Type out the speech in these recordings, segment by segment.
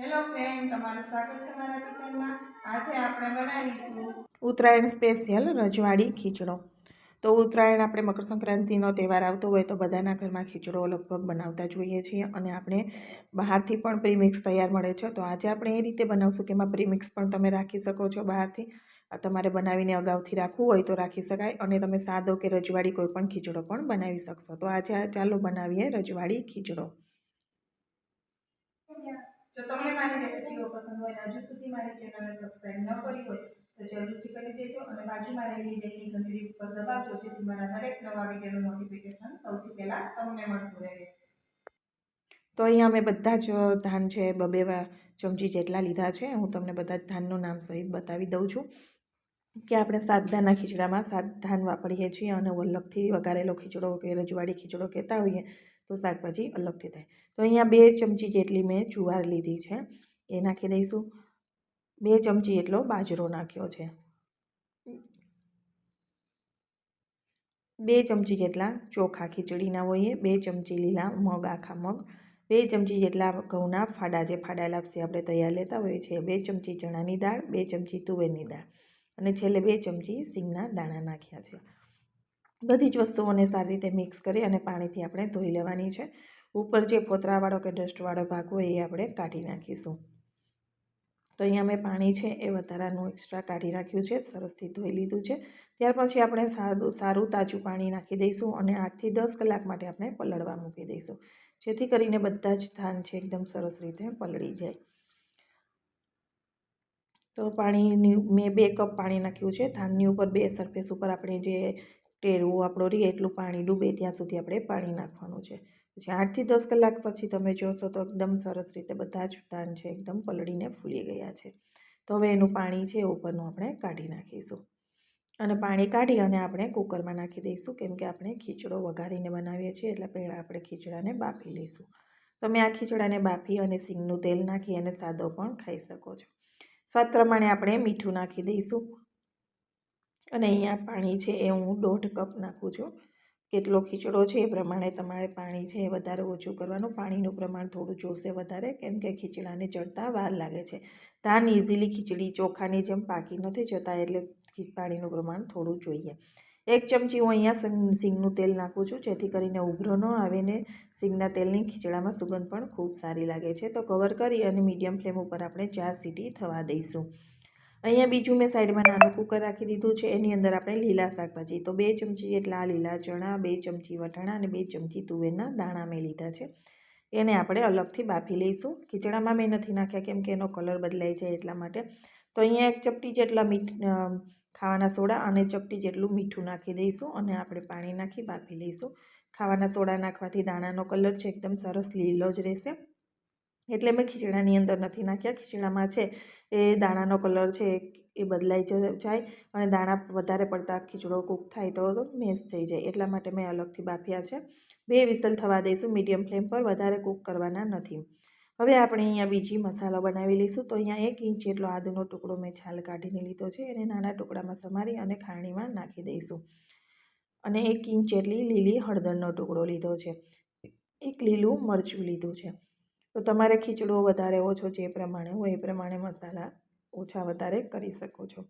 Hello friend તમારું સ્વાગત છે મારા કિચનમાં. આજે આપણે બનાવીશું ઉત્તરાયણ સ્પેશિયલ રજવાડી ખીચડો. તો ઉત્તરાયણ આપણે મકર સંક્રાંતિનો તહેવાર આવતો હોય તો બધાના ઘરમાં ખીચડો લગભગ બનાવતા જોઈએ છીએ અને આપણે બહારથી પણ પ્રીમિક્સ તૈયાર મળે છે. તો આજે આપણે એ રીતે બનાવશું કે એમાં પ્રીમિક્સ પણ તમે રાખી શકો છો બહારથી. તમારે બનાવીને અગાઉથી રાખવું હોય તો રાખી શકાય અને તમે સાદો કે રજવાડી કોઈ પણ ખીચડો પણ બનાવી શકશો. તો આજે ચાલો બનાવીએ રજવાડી ખીચડો. જો તમને મારી રેસિપીઓ પસંદ હોય હજુ સુધી મારી ચેનલને સબસ્ક્રાઈબ ન કરી હોય, તો જરૂરથી કરી દેજો અને બાજુમાં રહેલી બેલની ઘંટડી ઉપર દબાવજો, જેથી મારા દરેક નવા વિડીયોનું નોટિફિકેશન સૌથી પહેલાં તમને મળતું રહે. તો અહીંયા અમે બધા જ ધાન છે, બબે ચમચી જેટલા લીધા છે, હું તમને બધા જ ધાનનું નામ સહિત બતાવી દઉં છું. કે આપણે સાત ધાનના ખીચડામાં સાત ધાન વાપરીએ છીએ અને અલગથી વઘારેલો ખીચડો કે રજવાડી ખીચડો કહેતા હોઈએ તો શાકભાજી અલગથી થાય તો અહીંયા બે ચમચી જેટલી મેં જુવાર લીધી છે, એ નાખી દઈશું. બે ચમચી એટલો બાજરો નાખ્યો છે. બે ચમચી જેટલા ચોખા ખીચડીના હોઈએ, બે ચમચી લીલા મગ, આખા મગ, બે ચમચી જેટલા ઘઉંના ફાડા જે ફાડા લાપસી આપણે તૈયાર લેતા હોઈએ છીએ, બે ચમચી ચણાની દાળ, બે ચમચી તુવેરની દાળ. અને છેલ્લે બે ચમચી સિંગના દાણા નાખ્યા છે. બધી જ વસ્તુઓને સારી રીતે મિક્સ કરી અને પાણીથી આપણે ધોઈ લેવાની છે. ઉપર જે ફોતરાવાળો કે ડસ્ટવાળો ભાગ હોય એ આપણે કાઢી નાખીશું. તો અહીંયા મેં પાણી છે એ વધારાનું એક્સ્ટ્રા કાઢી નાખ્યું છે, સરસથી ધોઈ લીધું છે. ત્યાર પછી આપણે સાદું, સારું તાજું પાણી નાખી દઈશું અને આઠથી દસ કલાક માટે આપણે પલળવા મૂકી દઈશું. જેથી કરીને બધા જ ધાન છે એકદમ સરસ રીતે પલળી જાય. તો પાણીની, મેં બે કપ પાણી નાખ્યું છે. ધાનની ઉપર, બે સરફેસ ઉપર આપણે જે ટેરવું આપણો રહે એટલું પાણી ડૂબે ત્યાં સુધી આપણે પાણી નાખવાનું છે. પછી આઠથી દસ કલાક પછી તમે જોશો તો એકદમ સરસ રીતે બધા જ ધાન છે, એકદમ પલળીને ફૂલી ગયા છે. તો હવે એનું પાણી છે ઉપરનું આપણે કાઢી નાખીશું. અને પાણી કાઢી અને આપણે કુકરમાં નાખી દઈશું, કેમ કે આપણે ખીચડો વઘારીને બનાવીએ છીએ એટલે પહેલાં આપણે ખીચડાને બાફી લઈશું. તમે આ ખીચડાને બાફી અને સિંગનું તેલ નાખી અને સાદો પણ ખાઈ શકો છો. સ્વાદ પ્રમાણે આપણે મીઠું નાખી દઈશું. અને અહીંયા પાણી છે એ હું દોઢ કપ નાખું છું. કેટલો ખીચડો છે એ પ્રમાણે તમારે પાણી છે એ વધારે ઓછું કરવાનું. પાણીનું પ્રમાણ થોડું જોશે વધારે, કેમ કે ખીચડાને ચડતા વાર લાગે છે. ધાન ઇઝીલી ખીચડી ચોખાની જેમ પાકી નથી જતા એટલે પાણીનું પ્રમાણ થોડું જોઈએ. એક ચમચી હું અહીંયા સિંગનું તેલ નાખું છું, જેથી કરીને ઉભરો ન આવે ને સિંગના તેલની ખીચડામાં સુગંધ પણ ખૂબ સારી લાગે છે. તો કવર કરી અને મીડિયમ ફ્લેમ ઉપર આપણે ચાર સીટી થવા દઈશું. અહીંયા બીજું મેં સાઈડમાં નાનું કુકર રાખી દીધું છે. એની અંદર આપણે લીલા શાકભાજી, તો બે ચમચી જેટલા લીલા ચણા, બે ચમચી વટાણા અને બે ચમચી તુવેરના દાણા મેં લીધા છે. એને આપણે અલગથી બાફી લઈશું. ખીચડામાં મેં નથી નાખ્યા, કેમ કે એનો કલર બદલાઈ જાય એટલા માટે. તો અહીંયા એક ચપટી જેટલા મીઠ ખાવાના સોડા અને ચપટી જેટલું મીઠું નાખી દઈશું અને આપણે પાણી નાખી બાફી લઈશું. ખાવાના સોડા નાખવાથી દાણાનો કલર છે, એકદમ સરસ લીલો જ રહેશે. એટલે મેં ખીચડાની અંદર નથી નાખ્યા. ખીચડામાં છે એ દાણાનો કલર છે એ બદલાઈ જાય અને દાણા વધારે પડતા ખીચડો કૂક થાય તો મેસ થઈ જાય. એટલા માટે મેં અલગથી બાફ્યા છે. બે વિસલ થવા દઈશું મીડિયમ ફ્લેમ પર, વધારે કૂક કરવાના નથી. હવે આપણે અહીંયા બીજી મસાલો બનાવી લઈશું. તો અહીંયા એક ઇંચ જેટલો આદુનો ટુકડો મેં છાલ કાઢીને લીધો છે. એને નાના ટુકડામાં સમારી અને ખાણીમાં નાખી દઈશું. અને એક ઇંચ જેટલી લીલી હળદરનો ટુકડો લીધો છે. એક લીલું મરચું લીધું છે. તો તમારે ખીચડો વધારે ઓછો જે પ્રમાણે હોય એ પ્રમાણે મસાલા ઓછા વધારે કરી શકો છો.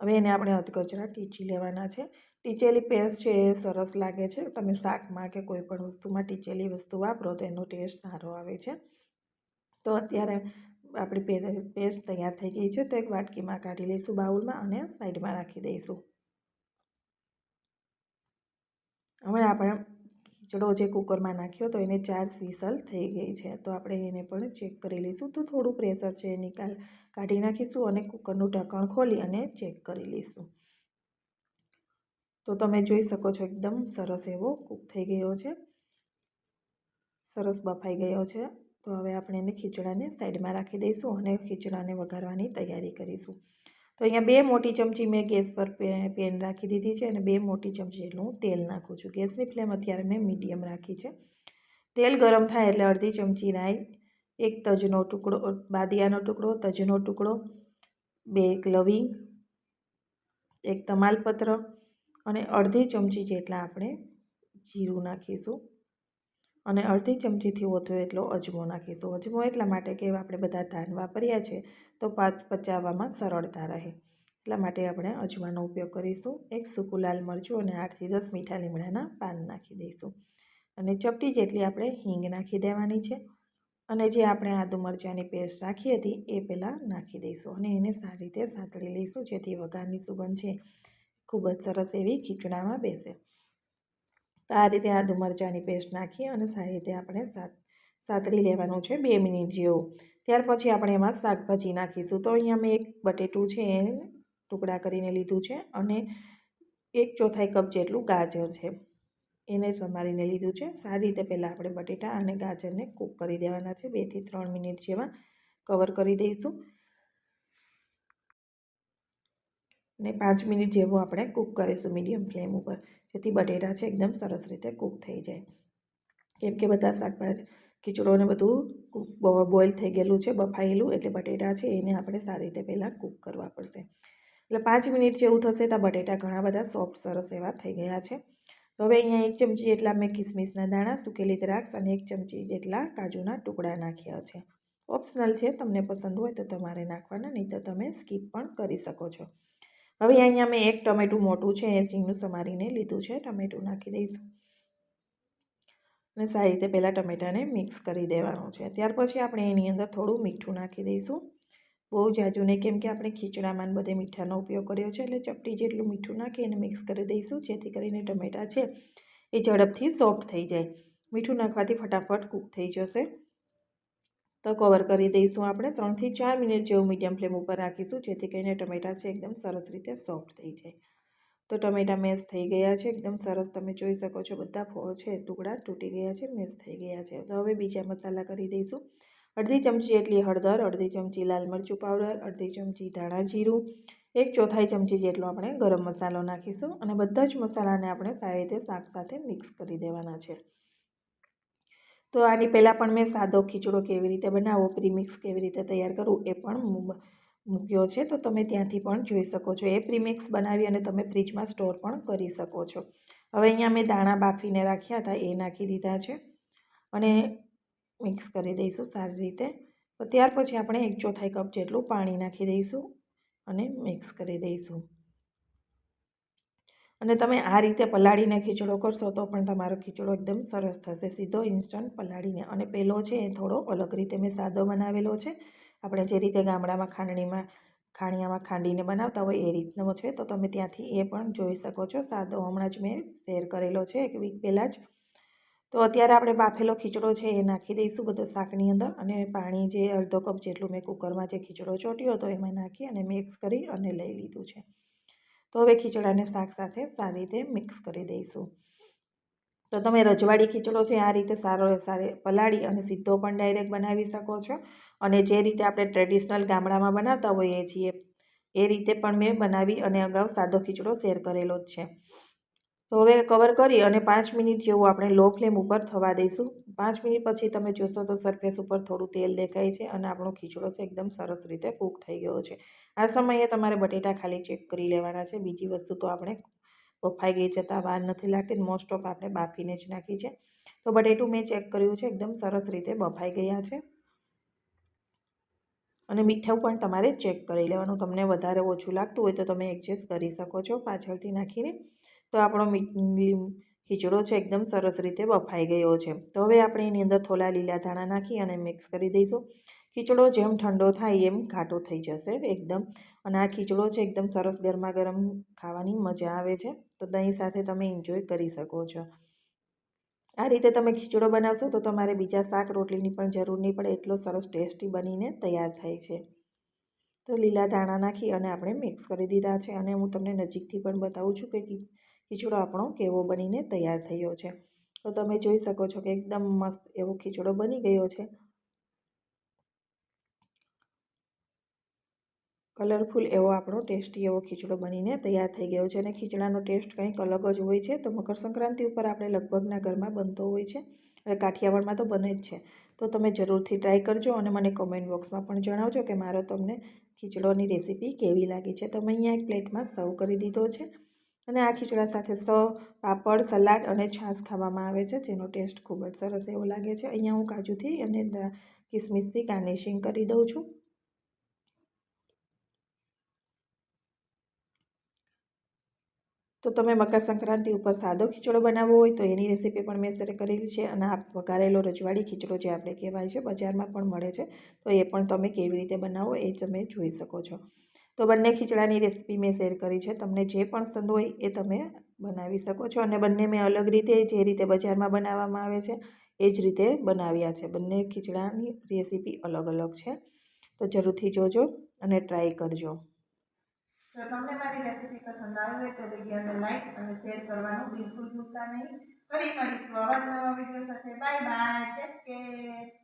હવે એને આપણે અધકચરા ટીચી લેવાના છે. ટીચેલી પેસ્ટ છે એ સરસ લાગે છે. તમે શાકમાં કે કોઈ પણ વસ્તુમાં ટીચેલી વસ્તુ વાપરો તો એનો ટેસ્ટ સારો આવે છે. તો અત્યારે આપણી પેસ્ટ તૈયાર થઈ ગઈ છે તો એક વાટકીમાં કાઢી લઈશું બાઉલમાં અને સાઈડમાં રાખી દઈશું. હવે આપણે ખીચડો જે કુકરમાં નાખ્યો તો એને ચાર વિસલ થઈ ગઈ છે. તો આપણે એને પણ ચેક કરી લઈશું. તો થોડું પ્રેશર છે એ નિકાલ કાઢી નાખીશું અને કુકરનું ઢાંકણ ખોલી અને ચેક કરી લઈશું. તો તમે જોઈ શકો છો એકદમ સરસ એવો કૂક થઈ ગયો છે. સરસ બફાઈ ગયો છે. તો હવે આપણે એને ખીચડાને સાઈડમાં રાખી દઈશું અને ખીચડાને વઘારવાની તૈયારી કરીશું. તો અહીંયા બે મોટી ચમચી મેં ગેસ પર પેન રાખી દીધી છે અને બે મોટી ચમચી જેટલું હું તેલ નાખું છું. ગેસની ફ્લેમ અત્યારે મેં મીડિયમ રાખી છે. તેલ ગરમ થાય એટલે અડધી ચમચી રાઈ, એક તજનો ટુકડો, બાદિયાનો ટુકડો, તજનો ટુકડો, બે એક લવિંગ, એક તમાલપત્ર અને અડધી ચમચી જેટલા આપણે જીરું નાખીશું. અને અડધી ચમચીથી ઓછો એટલો અજમો નાખીશું. અજમો એટલા માટે કે આપણે બધા ધાન વાપર્યા છે, તો પાચ પચાવવામાં સરળતા રહે. એટલા માટે આપણે અજમાનો ઉપયોગ કરીશું. એક સૂકું લાલ મરચું અને આઠથી દસ મીઠા લીમડાના પાન નાખી દઈશું. અને ચપટી જેટલી આપણે હિંગ નાખી દેવાની છે. અને જે આપણે આદુ મરચાંની પેસ્ટ રાખી હતી, એ પહેલાં નાખી દઈશું. અને એને સારી રીતે સાતળી લઈશું, જેથી વઘારની સુગંધ છે. ખૂબ જ સરસ એવી ખીચડામાં બેસે. તો આ રીતે આદુ મરચાંની પેસ્ટ નાખી અને સારી રીતે આપણે સાત સાતરી લેવાનું છે બે મિનિટ જેવું. ત્યાર પછી આપણે એમાં શાકભાજી નાખીશું. તો અહીંયા મેં એક બટેટું છે એ ટુકડા કરીને લીધું છે અને એક ચોથાઈ કપ જેટલું ગાજર છે. એને સમારીને લીધું છે. સારી રીતે પહેલાં આપણે બટેટા અને ગાજરને કૂક કરી દેવાના છે. બેથી ત્રણ મિનિટ જેવા કવર કરી દઈશું. અને પાંચ મિનિટ જેવું આપણે કૂક કરીશું મીડિયમ ફ્લેમ ઉપર, જેથી બટેટા છે એકદમ સરસ રીતે કૂક થઈ જાય. કેમ કે બધા શાકભાજી ખીચડોને બધું બોઇલ થઈ ગયેલું છે, બફાયેલું, એટલે બટેટા છે એને આપણે સારી રીતે પહેલાં કૂક કરવા પડશે. એટલે પાંચ મિનિટ જેવું થશે તો બટેટા ઘણા બધા સોફ્ટ, સરસ એવા થઈ ગયા છે. તો હવે અહીંયા એક ચમચી જેટલા મેં કિસમિસના દાણા સુકેલી દ્રાક્ષ અને એક ચમચી જેટલા કાજુના ટુકડા નાખ્યા છે. ઓપ્શનલ છે, તમને પસંદ હોય તો તમારે નાખવાના, નહીં તો તમે સ્કીપ પણ કરી શકો છો. હવે અહીંયા મેં એક ટમેટું મોટું છે, એ ઝીણું સમારીને લીધું છે, ટમેટું નાખી દઈશું. અને સારી રીતે પહેલાં ટમેટાને મિક્સ કરી દેવાનું છે. ત્યાર પછી આપણે એની અંદર થોડું મીઠું નાખી દઈશું. બહુ જાજુ નહીં, કેમ કે આપણે ખીચડામાં બધે મીઠાનો ઉપયોગ કર્યો છે, એટલે ચપટી જેટલું મીઠું નાખી અને મિક્સ કરી દઈશું, જેથી કરીને ટમેટાં છે એ ઝડપથી સોફ્ટ થઈ જાય. મીઠું નાખવાથી ફટાફટ કૂક થઈ જશે. તો કવર કરી દઈશું આપણે. ત્રણથી ચાર મિનિટ જેવું મીડિયમ ફ્લેમ ઉપર રાખીશું, જેથી કરીને ટમેટાં છે એકદમ સરસ રીતે સોફ્ટ થઈ જાય. તો ટમેટાં મેશ થઈ ગયા છે, એકદમ સરસ. તમે જોઈ શકો છો બધા ફળ છે, ટુકડા તૂટી ગયા છે મેશ થઈ ગયા છે. તો હવે બીજા મસાલા કરી દઈશું. અડધી ચમચી એટલી હળદર, અડધી ચમચી લાલ મરચું પાવડર અડધી ચમચી ધાણા જીરું, એક ચોથાઈ ચમચી જેટલો આપણે ગરમ મસાલો નાખીશું. અને બધા જ મસાલાને આપણે સારી રીતે શાક સાથે મિક્સ કરી દેવાના છે. તો આની પહેલાં પણ મેં સાદો ખીચડો કેવી રીતે બનાવો પ્રીમિક્સ કેવી રીતે તૈયાર કરવું એ પણ મૂક્યો છે. તો તમે ત્યાંથી પણ જોઈ શકો છો. એ પ્રીમિક્સ બનાવી અને તમે ફ્રીજમાં સ્ટોર પણ કરી શકો છો. હવે અહીંયા મેં દાણા બાફીને રાખ્યા હતા, એ નાખી દીધા છે. અને મિક્સ કરી દઈશું સારી રીતે. તો ત્યાર પછી આપણે એક ચોથાઈ કપ જેટલું પાણી નાખી દઈશું અને મિક્સ કરી દઈશું. અને તમે આ રીતે પલાળીને ખીચડો કરશો તો પણ તમારો ખીચડો એકદમ સરસ થશે. સીધો ઇન્સ્ટન્ટ પલાળીને. અને પેલો છે એ થોડો અલગ રીતે મેં સાદો બનાવેલો છે. આપણે જે રીતે ગામડામાં ખાંડણીમાં, ખાણિયામાં ખાંડીને બનાવતા હોય એ રીતનો છે. તો તમે ત્યાંથી એ પણ જોઈ શકો છો. સાદો હમણાં જ મેં શેર કરેલો છે એક વીક પહેલાં જ. તો અત્યારે આપણે બાફેલો ખીચડો છે એ નાખી દઈશું બધો શાકની અંદર. અને પાણી જે અડધો કપ જેટલું મેં કુકરમાં જે ખીચડો ચોટ્યો હતો એમાં નાખી અને મિક્સ કરી અને લઈ લીધું છે. તો હવે ખીચડાને શાક સાથે સારી રીતે મિક્સ કરી દઈશું. તો તમે રજવાડી ખીચડો છે, આ રીતે સારો સારી પલાળી અને સીધો પણ ડાયરેક્ટ બનાવી શકો છો. અને જે રીતે આપણે ટ્રેડિશનલ ગામડામાં બનાવતા હોઈએ છીએ, એ રીતે પણ મેં બનાવી અને અગાઉ સાદો ખીચડો શેર કરેલો જ છે. તો હવે કવર કરી અને પાંચ મિનિટ જેવું આપણે લો ફ્લેમ ઉપર થવા દઈશું. પાંચ મિનિટ પછી તમે જોશો તો સરફેસ ઉપર થોડું તેલ દેખાય છે અને આપણો ખીચડો છે એકદમ સરસ રીતે કૂક થઈ ગયો છે. આ સમયે તમારે બટેટા ખાલી ચેક કરી લેવાના છે. બીજી વસ્તુ તો આપણે બફાઈ ગઈ જતાં વાર નથી લાગતી મોસ્ટ ઓફ આપણે બાફીને જ નાખી છે. તો બટેટું મેં ચેક કર્યું છે, એકદમ સરસ રીતે બફાઈ ગયા છે. અને મીઠું પણ તમારે ચેક કરી લેવાનું. તમને વધારે ઓછું લાગતું હોય તો તમે એડજસ્ટ કરી શકો છો પાછળથી નાખીને. તો આપણો ખીચડો છે એકદમ સરસ રીતે બફાઈ ગયો છે. તો હવે આપણે એની અંદર થોડા લીલા ધાણા નાખી અને મિક્સ કરી દઈશું. ખીચડો જેમ ઠંડો થાય એમ ઘાટો થઈ જશે એકદમ. અને આ ખીચડો છે એકદમ સરસ ગરમા ગરમ ખાવાની મજા આવે છે. તો દહીં સાથે તમે એન્જોય કરી શકો છો. આ રીતે તમે ખીચડો બનાવશો તો તમારે બીજા શાક રોટલીની પણ જરૂર નહીં પડે. એટલો સરસ ટેસ્ટી બનીને તૈયાર થાય છે. તો લીલા ધાણા નાખી અને આપણે મિક્સ કરી દીધા છે. અને હું તમને નજીકથી પણ બતાવું છું કે ખીચડો આપણો કેવો બનીને તૈયાર થયો છે. તો તમે જોઈ શકો છો કે એકદમ મસ્ત એવો ખીચડો બની ગયો છે. કલરફુલ એવો આપણો ટેસ્ટી એવો ખીચડો બનીને તૈયાર થઈ ગયો છે અને ખીચડાનો ટેસ્ટ કંઈક અલગ જ હોય છે. તો મકર સંક્રાંતિ ઉપર આપણે લગભગના ઘરમાં બનતો હોય છે. અને કાઠિયાવાડમાં તો બને જ છે. તો તમે જરૂરથી ટ્રાય કરજો અને મને કમેન્ટ બોક્સમાં પણ જણાવજો કે મારો તમને ખીચડોની રેસીપી કેવી લાગી છે. તો મેં અહીંયા એક પ્લેટમાં સર્વ કરી દીધો છે. અને આ ખીચડા સાથે સ, પાપડ, સલાડ અને છાશ ખાવામાં આવે છે. જેનો ટેસ્ટ ખૂબ જ સરસ એવો લાગે છે. અહીંયા હું કાજુથી અને કિસમિસથી ગાર્નિશિંગ કરી દઉં છું. તો તમે મકર સંક્રાંતિ ઉપર સાદો ખીચડો બનાવવો હોય તો એની રેસીપી પણ મેં શેર કરેલી છે અને આ વઘારેલો રજવાડી ખીચડો જે આપણે કહેવાય છે, બજારમાં પણ મળે છે. તો એ પણ તમે કેવી રીતે બનાવો એ તમે જોઈ શકો છો. તો બંને ખીચડાની રેસીપી મેં શેર કરી છે. તમને જે પણ પસંદ હોય એ તમે બનાવી શકો છો અને બંને મેં અલગ રીતે જે રીતે બજારમાં બનાવવામાં આવે છે એ જ રીતે બનાવ્યા છે. બંને ખીચડાની રેસીપી અલગ અલગ છે. તો જરૂરથી જોજો અને ટ્રાય કરજો. જો તમને મારી રેસીપી પસંદ આવી હોય તો વિડીયોને લાઈક અને શેર કરવાનું બિલકુલ ભૂલતા નહીં. ફરી મળીશું આવા નવા વીડિયો સાથે. Bye bye. Take care.